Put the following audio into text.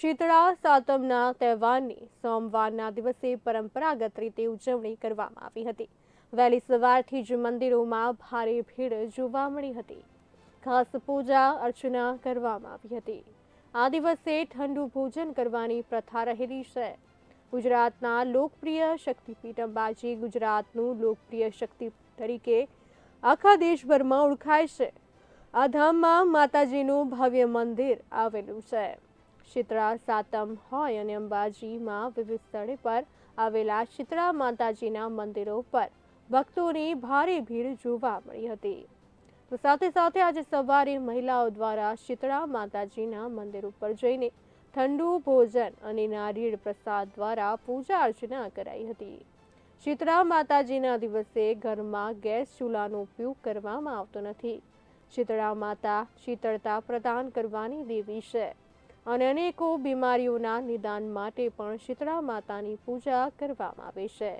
શીતળા સાતમના તહેવારની સોમવારના દિવસે પરંપરાગત રીતે ઉજવણી કરવામાં આવી હતી. વહેલી સવારથી જ મંદિરોમાં ભારે ભીડ જોવા મળી હતી. ખાસ પૂજા અર્ચના કરવામાં આવી હતી. આ દિવસે ઠંડુ ભોજન કરવાની પ્રથા રહેલી છે. ગુજરાતના લોકપ્રિય શક્તિપીઠ અંબાજી ગુજરાતનું લોકપ્રિય શક્તિ તરીકે આખા દેશભરમાં ઓળખાય છે. આ ધામમાં માતાજીનું ભવ્ય મંદિર આવેલું છે. શીતળા, સાતમ, હોય અને અંબાજીમાં વિવિધ સ્થળે પર આવેલા શીતળા માતાજીના મંદિરો પર ભક્તોની ભારે ભીડ જોવા મળી હતી. તો સાથે સાથે આજે સવારે મહિલાઓ દ્વારા શીતળા માતાજીના મંદિર ઉપર જઈને ઠંડુ ભોજન અને નારિયેળ પ્રસાદ દ્વારા પૂજા અર્ચના કરાઈ હતી. શીતળા માતાજીના દિવસે ઘરમાં ગેસ ચૂલાનો ઉપયોગ કરવામાં આવતો નથી. શીતળા માતા શીતળતા પ્રદાન કરવાની દેવી છે. અને અનેકો બીમારીઓના નિદાન માટે પણ શીતળા માતાની પૂજા કરવામાં આવે છે.